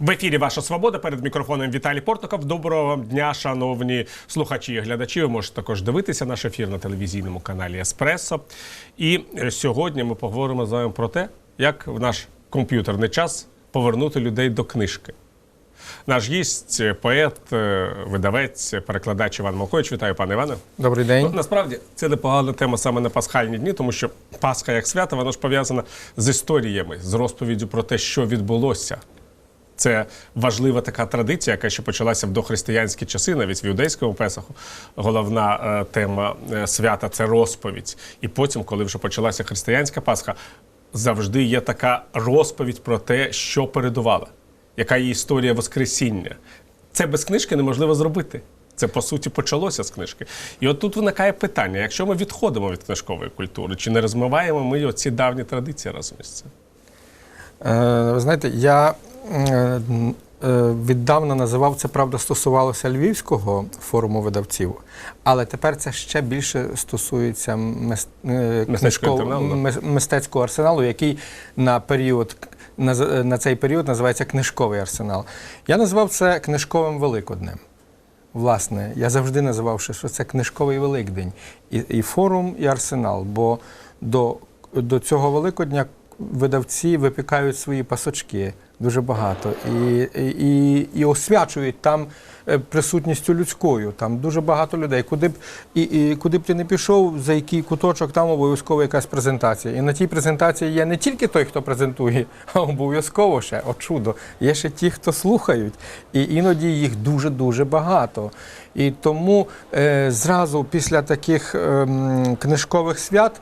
В ефірі Ваша Свобода перед мікрофоном Віталій Портников. Доброго вам дня, шановні слухачі і глядачі. Ви можете також дивитися наш ефір на телевізійному каналі Еспресо. І сьогодні ми поговоримо з вами про те, як в наш комп'ютерний час повернути людей до книжки. Наш гість, поет, е, видавець, перекладач Іван Малкович. Вітаю, пане Іване. Добрий день. Ну, насправді це непогана тема саме на пасхальні дні, тому що Пасха як свято, воно ж пов'язана з історіями, з розповіддю про те, що відбулося. Це важлива така традиція, яка ще почалася в дохристиянські часи, навіть в юдейському Песаху. Головна е, тема е, свята це розповідь. І потім, коли вже почалася християнська Пасха, завжди є така розповідь про те, що передувало, яка є історія Воскресіння. Це без книжки неможливо зробити. Це по суті почалося з книжки. І от тут виникає питання: якщо ми відходимо від книжкової культури, чи не розмиваємо ми оці давні традиції разом із цим? Е, ви знаєте, я віддавна називав це, правда, стосувалося Львівського форуму видавців, але тепер це ще більше стосується е, книжков- мес- мистецького арсеналу, який на період. На, на цей період називається книжковий арсенал. Я назвав це книжковим Великоднем. Власне, я завжди називав, що це книжковий Великдень. І, і форум, і арсенал. Бо до, до цього Великодня видавці випікають свої пасочки дуже багато і, і, і, освячують там е, присутністю людською. Там дуже багато людей. Куди б і, і куди б ти не пішов, за який куточок, там обов'язково якась презентація. І на тій презентації є не тільки той, хто презентує, а обов'язково ще, о чудо, є ще ті, хто слухають. І іноді їх дуже-дуже багато. І тому е, зразу після таких ем, книжкових свят.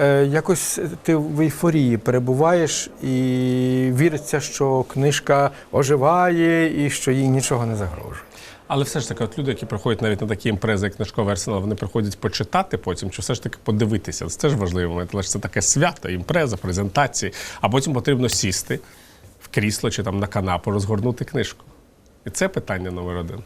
Е, Якось ти в ейфорії перебуваєш і віриться, що книжка оживає і що їй нічого не загрожує. Але все ж таки, от люди, які приходять навіть на такі імпрези, як книжковий арсенал, вони приходять почитати потім, чи все ж таки подивитися. Це ж важливий момент, але ж це таке свято, імпреза, презентації, а потім потрібно сісти в крісло чи там на канапу, розгорнути книжку. І це питання номер один.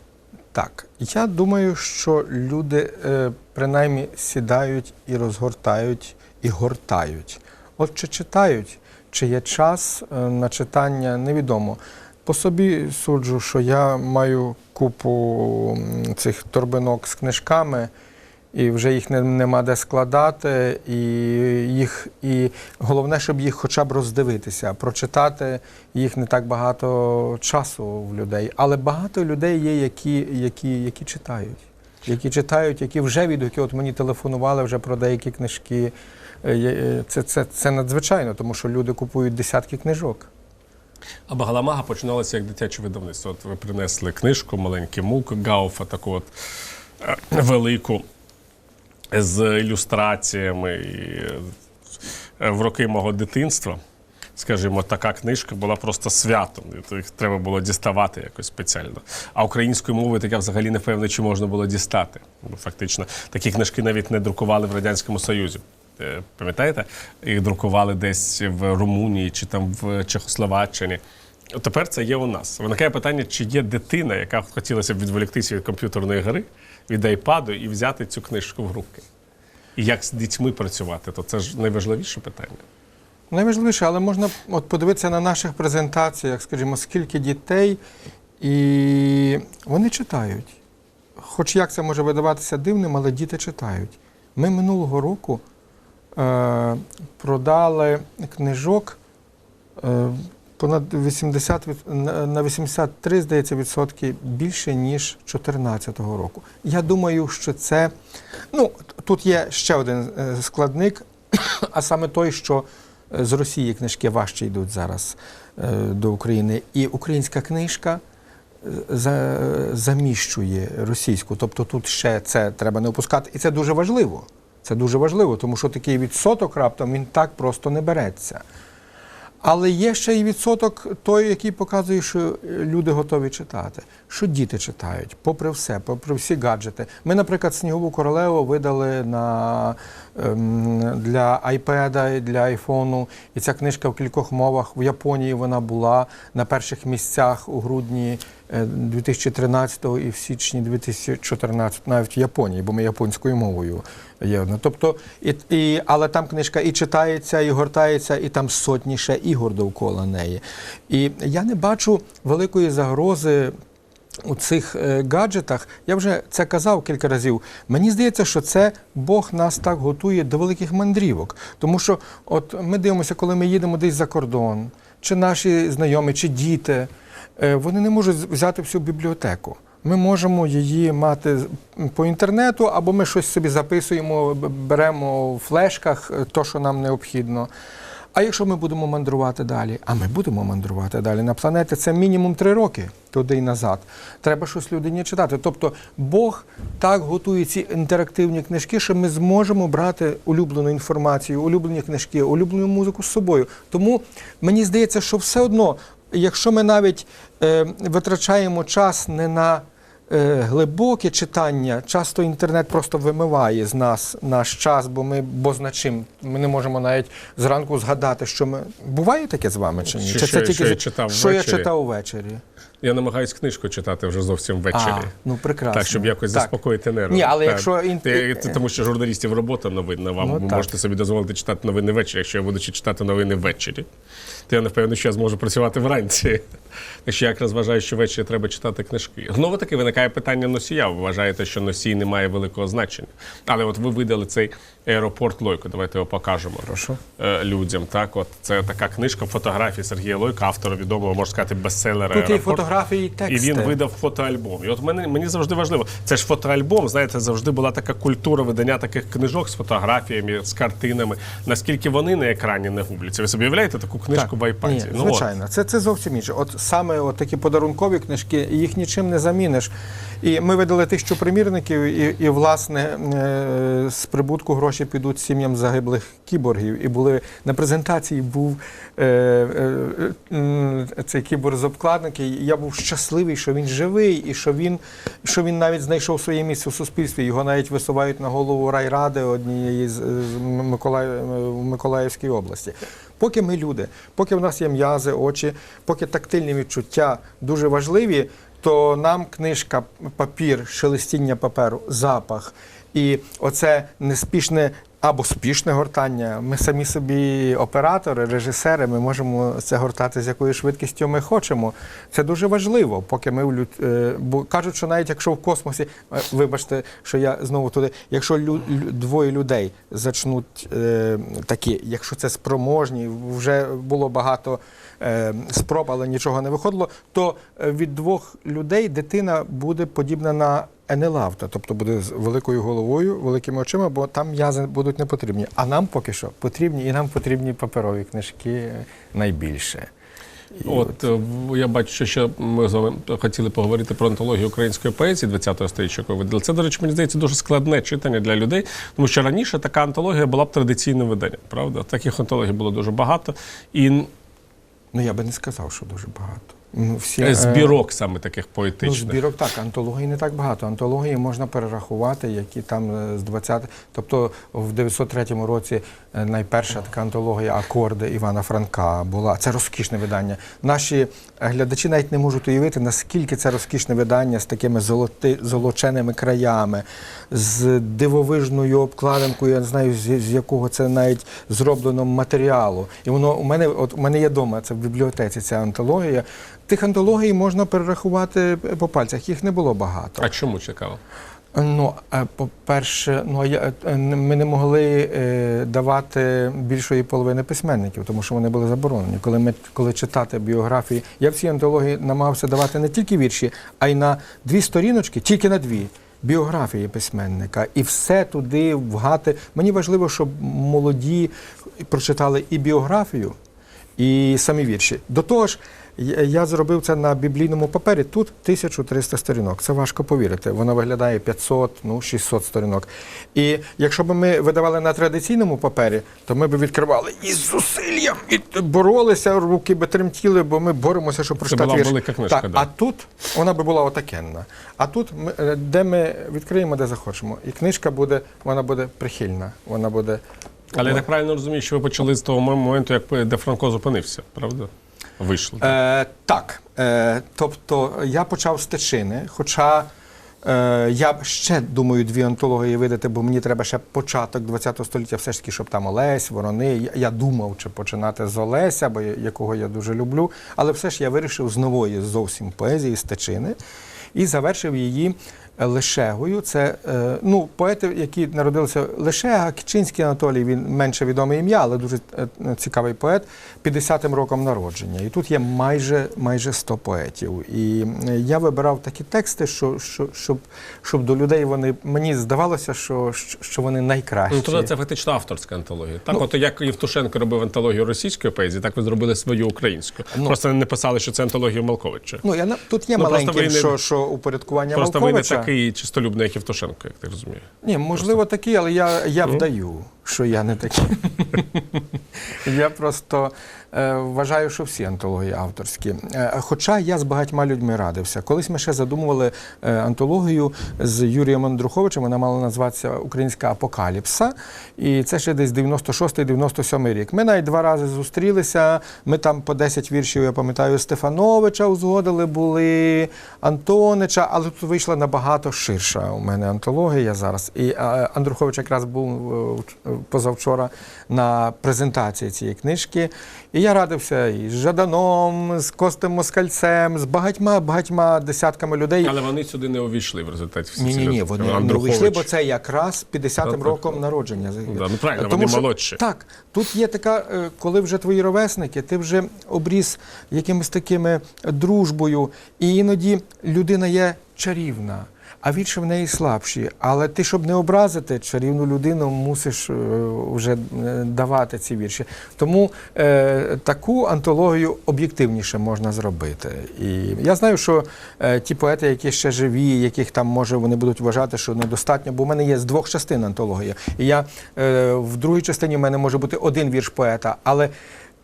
Так, я думаю, що люди е, принаймні сідають і розгортають, і гортають. От чи читають, чи є час е, на читання, невідомо. По собі суджу, що я маю купу цих торбинок з книжками, і вже їх не, нема де складати, і їх, і головне, щоб їх хоча б роздивитися, прочитати їх не так багато часу в людей. Але багато людей є, які, які, які читають. Які читають, які вже відгуки, от мені телефонували вже про деякі книжки. Е, Це, це, це надзвичайно, тому що люди купують десятки книжок. А Багаламага починалася як дитяче видавництво. От ви принесли книжку, маленький мук Гауфа, таку от е, велику з ілюстраціями. Е, в роки мого дитинства, скажімо, така книжка була просто святом. То їх треба було діставати якось спеціально. А українською мовою так я взагалі не впевнений, чи можна було дістати. Ну, фактично, такі книжки навіть не друкували в Радянському Союзі. Е, Пам'ятаєте? Їх друкували десь в Румунії чи там в Чехословаччині. Тепер це є у нас. Виникає питання, чи є дитина, яка хотілося б відволіктися від комп'ютерної гри, від айпаду і взяти цю книжку в руки. І як з дітьми працювати, то це ж найважливіше питання. Найважливіше, але можна от подивитися на наших презентаціях, скажімо, скільки дітей, і вони читають. Хоч як це може видаватися дивним, але діти читають. Ми минулого року е, продали книжок е, понад 80, на на 83, здається, відсотки більше, ніж 2014 року. Я думаю, що це. Ну, тут є ще один е, складник, а саме той, що з Росії книжки важче йдуть зараз е, до України. І українська книжка е, заміщує російську. Тобто тут ще це треба не опускати. І це дуже важливо. Це дуже важливо, тому що такий відсоток раптом він так просто не береться. Але є ще й відсоток той, який показує, що люди готові читати, що діти читають, попри все, попри всі гаджети. Ми, наприклад, Снігову королеву видали на, для iPad, для айфону. І ця книжка в кількох мовах. В Японії вона була на перших місцях у грудні е, 2013 і в січні 2014, навіть в Японії, бо ми японською мовою є одна. Тобто, і, і, але там книжка і читається, і гортається, і там сотні ще ігор довкола неї. І я не бачу великої загрози. У цих е, гаджетах я вже це казав кілька разів. Мені здається, що це Бог нас так готує до великих мандрівок. Тому що, от ми дивимося, коли ми їдемо десь за кордон, чи наші знайомі, чи діти, е, вони не можуть взяти всю бібліотеку. Ми можемо її мати по інтернету, або ми щось собі записуємо, беремо в флешках е, то, що нам необхідно. А якщо ми будемо мандрувати далі, а ми будемо мандрувати далі на планеті, це мінімум три роки туди і назад. Треба щось людині читати. Тобто Бог так готує ці інтерактивні книжки, що ми зможемо брати улюблену інформацію, улюблені книжки, улюблену музику з собою. Тому мені здається, що все одно, якщо ми навіть е, витрачаємо час не на глибоке читання, часто інтернет просто вимиває з нас наш час, бо ми бо значим. Ми не можемо навіть зранку згадати, що ми буває таке з вами чи ні? Що- чи що- це тільки що я читав що я ввечері? читав увечері? Я намагаюсь книжку читати вже зовсім ввечері. А, ну прекрасно. Так, щоб якось Так. заспокоїти нерви. Ні, але Так. якщо тому що журналістів робота новинна, вам Ну, ви так. можете собі дозволити читати новини ввечері, якщо я буду читати новини ввечері. То я не впевнений, що я зможу працювати вранці. Якщо я якраз вважаю, що ввечері треба читати книжки. Знову таки виникає питання носія. Ви вважаєте, що носій не має великого значення. Але от ви видали цей аеропорт Лойко. Давайте його покажемо Прошу. е, людям. Так, от це така книжка фотографії Сергія Лойка, автора відомого, можна сказати, бестселера. Тут і фотографії, і І він видав фотоальбом. І от мені, мені завжди важливо. Це ж фотоальбом. Знаєте, завжди була така культура видання таких книжок з фотографіями, з картинами. Наскільки вони на екрані не губляться? Ви собі уявляєте таку книжку в айпаді? Ні, Ну, от. звичайно, це, це зовсім інше. От саме от такі подарункові книжки, їх нічим не заміниш. І ми видали тисячу примірників, і, і власне е, з прибутку гроші підуть сім'ям загиблих кіборгів. І були на презентації був е, е, м, цей кіборг з обкладинки. і Я був щасливий, що він живий, і що він, що він навіть знайшов своє місце в суспільстві. Його навіть висувають на голову райради однієї з, Миколаїв, в Миколаївській області. Поки ми люди, поки в нас є м'язи, очі, поки тактильні відчуття дуже важливі, то нам книжка, папір, шелестіння паперу, запах і оце неспішне або спішне гортання. Ми самі собі оператори, режисери, ми можемо це гортати з якою швидкістю ми хочемо. Це дуже важливо, поки ми в люд... е, бо кажуть, що навіть якщо в космосі, е, вибачте, що я знову туди, якщо лю... двоє людей зачнуть е, такі, якщо це спроможні, вже було багато е, спроб, але нічого не виходило, то е, від двох людей дитина буде подібна на Енелавта, тобто буде з великою головою, великими очима, бо там м'язи будуть не потрібні. А нам поки що потрібні, і нам потрібні паперові книжки найбільше. І От е, я бачу, що ще ми з вами хотіли поговорити про антологію української поезії 20-го сторіччя, яку ви видали. Це, до речі, мені здається, дуже складне читання для людей, тому що раніше така антологія була б традиційним виданням, правда? Таких антологій було дуже багато. І Ну я би не сказав, що дуже багато. Ну, всі, е, е, збірок саме таких Ну, збірок так, антології не так багато. Антології можна перерахувати, які там е, з 20 Тобто в 903 році найперша така антологія Акорди Івана Франка була. Це розкішне видання. Наші глядачі навіть не можуть уявити, наскільки це розкішне видання з такими золоти, золоченими краями, з дивовижною обкладинкою, я не знаю, з, з якого це навіть зроблено матеріалу. І воно у мене, от у мене є вдома, це в бібліотеці ця антологія. Тих антологій можна перерахувати по пальцях, їх не було багато. А чому цікаво? Ну, е, по-перше, ну я е, ми не могли е, давати більшої половини письменників, тому що вони були заборонені. Коли ми коли читати біографії, я в цій антології намагався давати не тільки вірші, а й на дві сторіночки, тільки на дві. Біографії письменника і все туди вгати. Мені важливо, щоб молоді прочитали і біографію, і самі вірші. До того ж, я зробив це на біблійному папері. Тут 1300 сторінок. Це важко повірити. Воно виглядає 500, ну 600 сторінок. І якщо б ми видавали на традиційному папері, то ми б відкривали із зусиллям і боролися, руки би тремтіли, бо ми боремося, щоб прочитати була вірш. велика книжка, Так, да. А тут вона би була отакенна. А тут ми, е, де ми відкриємо, де захочемо. І книжка буде, вона буде прихильна. Вона буде. Але я так правильно розумію, що ви почали з того моменту, як де Франко зупинився, правда? Вийшло. Е, так. Е, тобто я почав з течини, хоча Е, я ще думаю дві антології видати, бо мені треба ще початок ХХ століття, все ж таки, щоб там Олесь, Ворони. Я, я думав, чи починати з Олеся, бо якого я дуже люблю. Але все ж я вирішив з нової зовсім поезії Стечини і завершив її Лешегою. Це е, ну, поети, які народилися Лешега, Кичинський Анатолій, він менше відоме ім'я, але дуже е, цікавий поет, 50-м роком народження. І тут є майже, майже 100 поетів. І е, я вибирав такі тексти, що, що, щоб, щоб до людей вони мені здавалося, що, що вони найкращі. Ну, тобто це фактично авторська антологія. Так, Ну, от як Євтушенко робив антологію російської поезії, так ви зробили свою українську. Ну. Просто не писали, що це антологія Малковича. Ну, я, тут є Ну, не- що, що упорядкування Малковича. Такий чистолюбний, як Євтушенко, як ти розумієш. Ні, можливо, такий, але я, я Ну. вдаю, що я не такий. я просто е, вважаю, що всі антології авторські. Е, хоча я з багатьма людьми радився. Колись ми ще задумували е, антологію з Юрієм Андруховичем, вона мала назватися Українська апокаліпса. І це ще десь 96-97 рік. Ми навіть два рази зустрілися. Ми там по 10 віршів, я пам'ятаю, Стефановича узгодили були, Антонича, але тут вийшла набагато ширша у мене антологія зараз. І е, Андрухович якраз був е, позавчора на презентації цієї книжки. І я радився і з Жаданом, з Костем Москальцем, з багатьма багатьма десятками людей. Але вони сюди не увійшли в результаті всі Ні, ні, ні, вони не увійшли, бо це якраз 50-м Так, так. роком народження. Да, ну правильно, Тому вони що- молодші. Так, тут є така, е, коли вже твої ровесники, ти вже обріз якимись такими дружбою, і іноді людина є чарівна. А вірші в неї слабші. Але ти, щоб не образити чарівну людину, мусиш е, вже е, давати ці вірші. Тому е, таку антологію об'єктивніше можна зробити. І я знаю, що е, ті поети, які ще живі, яких там може вони будуть вважати, що недостатньо, бо в мене є з двох частин антологія. І я е, в другій частині в мене може бути один вірш поета, але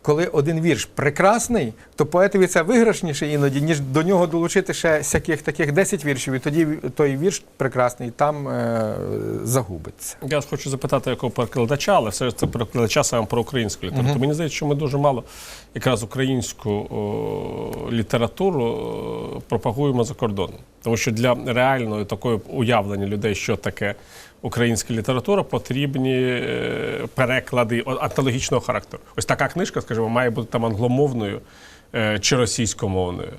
коли один вірш прекрасний, то поетові це виграшніше іноді, ніж до нього долучити ще всяких таких 10 віршів, і тоді той вірш прекрасний там е, загубиться. Я хочу запитати, якого перекладача, але все ж це перекладача саме про українську літературу. Мені здається, що ми дуже мало якраз українську о, літературу о, пропагуємо за кордоном. Тому що для реальної такої уявлення людей, що таке українська література, потрібні е, переклади антологічного характеру. Ось така книжка, скажімо, має бути там англомовною е, чи російськомовною.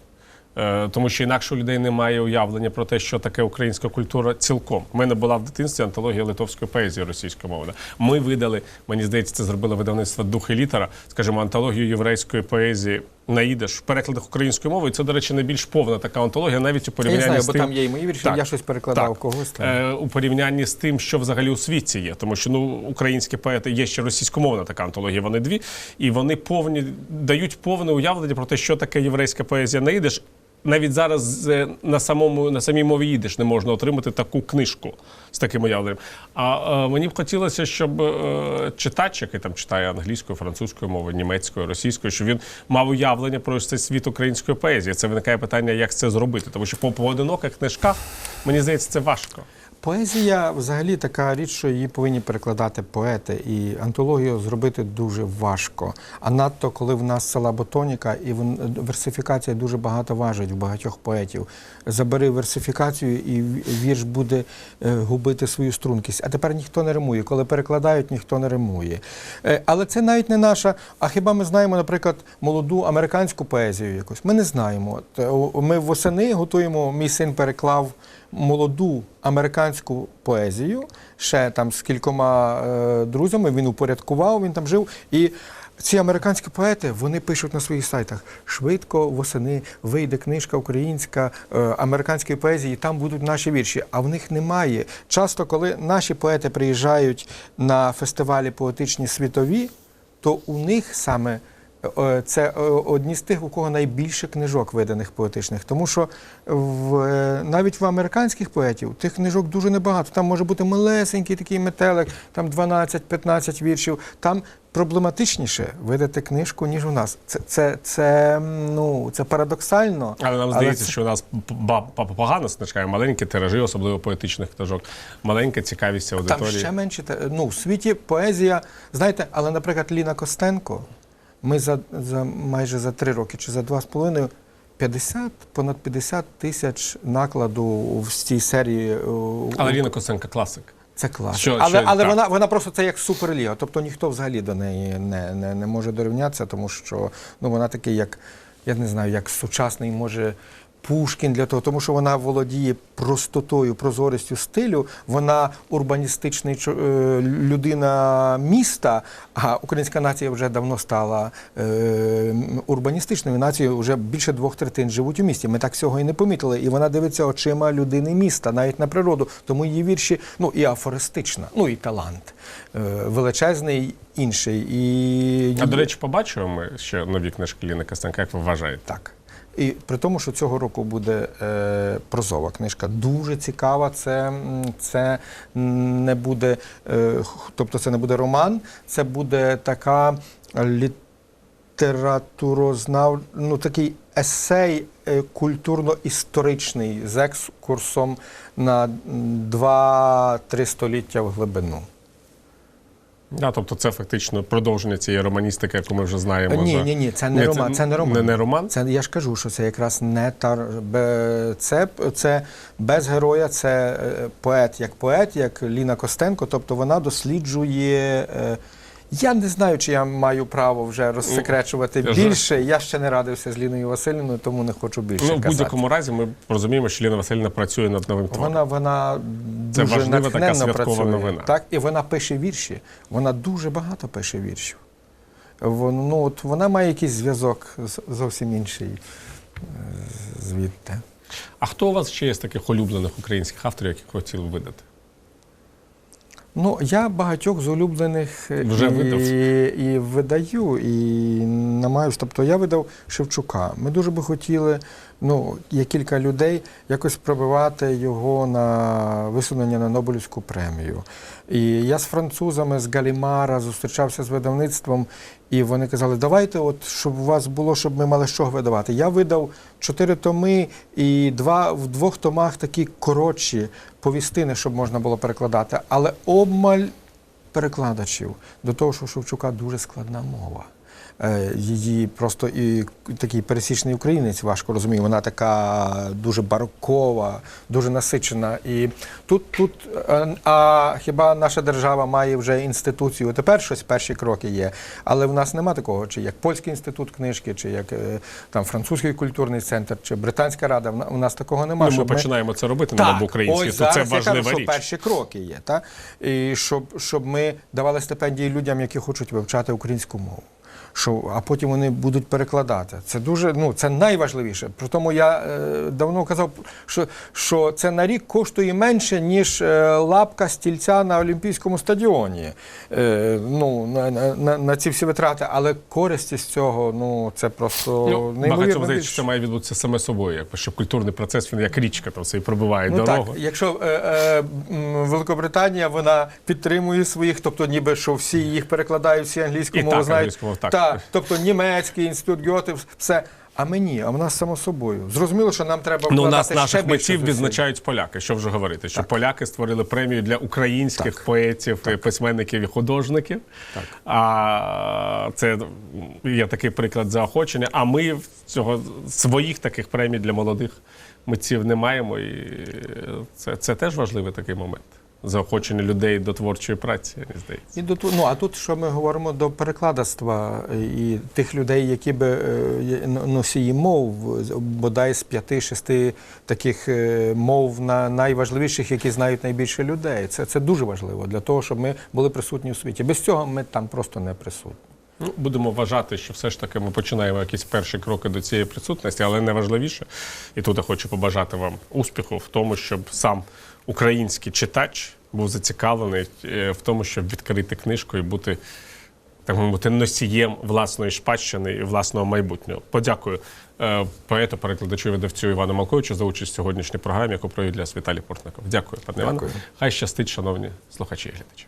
Е, Тому що інакше у людей немає уявлення про те, що таке українська культура цілком. У мене була в дитинстві антологія литовської поезії російськомовна. Ми видали, мені здається, це зробило видавництво дух і літера, скажімо, антологію єврейської поезії на ідиш в перекладах української мови. І це, до речі, найбільш повна така антологія, навіть у порівнянні не знаю, з бо там є і мої вірші, Так, я щось перекладав так. когось там. Е, у порівнянні з тим, що взагалі у світі є. Тому що ну, українські поети є ще російськомовна така антологія, вони дві, і вони повні дають повне уявлення про те, що таке єврейська поезія на ідиш. Навіть зараз е, на самому на самій мові їдеш не можна отримати таку книжку з таким уявленням. А е, мені б хотілося, щоб е, читач, який там читає англійською, французькою мовою, німецькою, російською, щоб він мав уявлення про цей світ української поезії. Це виникає питання, як це зробити, тому що по поодиноких книжках мені здається, це важко. Поезія взагалі така річ, що її повинні перекладати поети, і антологію зробити дуже важко. А надто коли в нас села ботоніка і версифікація дуже багато важить в багатьох поетів. Забери версифікацію, і вірш буде е, губити свою стрункість. А тепер ніхто не римує. Коли перекладають, ніхто не римує. Е, Але це навіть не наша. А хіба ми знаємо, наприклад, молоду американську поезію якусь? Ми не знаємо. Е, Ми восени готуємо. Мій син переклав молоду американську поезію ще там з кількома е, друзями. Він упорядкував, він там жив. І ці американські поети вони пишуть на своїх сайтах швидко восени вийде книжка українська е, американської поезії, там будуть наші вірші. А в них немає. Часто, коли наші поети приїжджають на фестивалі поетичні світові, то у них саме це е, одні з тих, у кого найбільше книжок виданих поетичних. Тому що в, е, навіть в американських поетів тих книжок дуже небагато. Там може бути малесенький такий метелик, там 12-15 віршів. Там проблематичніше видати книжку, ніж у нас. Це, це, це, ну, це парадоксально. Але нам але здається, це- що у нас погано з книжками, маленькі тиражі, особливо поетичних книжок, маленька цікавість Там аудиторії. ще менше. Ну, в світі поезія, знаєте, але, наприклад, Ліна Костенко, ми за, за майже за три роки чи за два з половиною 50, понад 50 тисяч накладу в цій серії. е, Але Ліна Косенка класик. Це клас. Що- але що- але так. вона, вона просто це як суперліга. Тобто ніхто взагалі до неї не, не, не може дорівнятися, тому що ну, вона такий, як, я не знаю, як сучасний може. Пушкін для того, тому що вона володіє простотою, прозорістю стилю. Вона урбаністичний е, людина міста, а українська нація вже давно стала е, урбаністичною нацією. Вже більше двох третин живуть у місті. Ми так цього і не помітили. І вона дивиться очима людини міста, навіть на природу. Тому її вірші, ну і афористична, ну і талант е, величезний інший. І А до речі, побачимо ми ще нові книжки Ліни Костенка, як ви вважаєте? так. І при тому, що цього року буде е, прозова книжка, дуже цікава. Це, це не буде, е, тобто це не буде роман, це буде така літературознав, ну такий есей е, культурно-історичний з екскурсом на м, два-три століття в глибину. Да, тобто це фактично продовження цієї романістики, яку ми вже знаємо. Ні, за- ні, ні, це не роман. Це не роман. Не, не роман? Це я ж кажу, що це якраз не тар... це, це без героя, це е, поет як поет, як Ліна Костенко. Тобто вона досліджує. Я не знаю, чи я маю право вже розсекречувати я більше. Я ще не радився з Ліною Васильівною, тому не хочу більше Ну, в будь-якому разі ми розуміємо, що Ліна Васильівна працює над новим твором. Вона, вона Це дуже важлива така святкова працює. новина. Так, і вона пише вірші. Вона дуже багато пише віршів. Вон, ну, от вона має якийсь зв'язок зовсім інший е, звідти. А хто у вас ще є з таких улюблених українських авторів, яких хотіли видати? Ну, я багатьох з улюблених е, Вже і, видав? і видаю, і намагаюся. Тобто я видав Шевчука. Ми дуже би хотіли, ну, є кілька людей, якось пробивати його на висунення на Нобелівську премію. І я з французами, з Галімара зустрічався з видавництвом, і вони казали, давайте, от, щоб у вас було, щоб ми мали що видавати. Я видав чотири томи і два, в двох томах такі коротші повістини, щоб можна було перекладати, але обмаль перекладачів до того, що у Шевчука дуже складна мова. Е, Її просто і такий пересічний українець важко розуміє. Вона така дуже барокова, дуже насичена. І тут, тут е, а хіба наша держава має вже інституцію? Тепер щось перші кроки є. Але в нас нема такого, чи як польський інститут книжки, чи як е, там французький культурний центр, чи британська рада. У нас такого нема. Ну, ми щоб ми- починаємо це робити на українській, ось це я важлива що перші кроки є. Та? І щоб, щоб ми давали стипендії людям, які хочуть вивчати українську мову. Що, а потім вони будуть перекладати. Це дуже ну це найважливіше. При тому я е, давно казав, що, що це на рік коштує менше, ніж е, лапка стільця на Олімпійському стадіоні. Е, ну, на, на, на, на ці всі витрати, але користі з цього ну це просто Ну, неймовірно більше. що це має відбутися саме собою, якби, щоб культурний процес він як річка там все і пробиває Ну дорогу. так, якщо е, е, Великобританія вона підтримує своїх, тобто ніби що всі їх перекладають, всі англійську мову так, знають. мову, так. Тобто німецький інститут Гьоте, все. А мені, а в нас само собою. Зрозуміло, що нам треба Ну, у нас ще наших митців відзначають поляки. Що вже говорити? Що поляки створили премію для українських Так. поетів, і письменників і художників. Так. А це є такий приклад заохочення. А ми цього своїх таких премій для молодих митців не маємо. І це, це теж важливий такий момент. Заохочення людей до творчої праці, мені здається. І до ну, а тут що ми говоримо до перекладацтва і тих людей, які би е, носії мов, бодай з п'яти-шести таких е, мов на найважливіших, які знають найбільше людей. Це, це дуже важливо для того, щоб ми були присутні у світі. Без цього ми там просто не присутні. Ну, будемо вважати, що все ж таки ми починаємо якісь перші кроки до цієї присутності, але найважливіше, і тут я хочу побажати вам успіху в тому, щоб сам український читач був зацікавлений е, в тому, щоб відкрити книжку і бути так би мовити, носієм власної спадщини і власного майбутнього. Подякую е, поету, перекладачу і видавцю Івану Малковичу за участь в сьогоднішній програмі, яку провів для Віталій Портников. Дякую, пане Іване. Хай щастить, шановні слухачі і глядачі.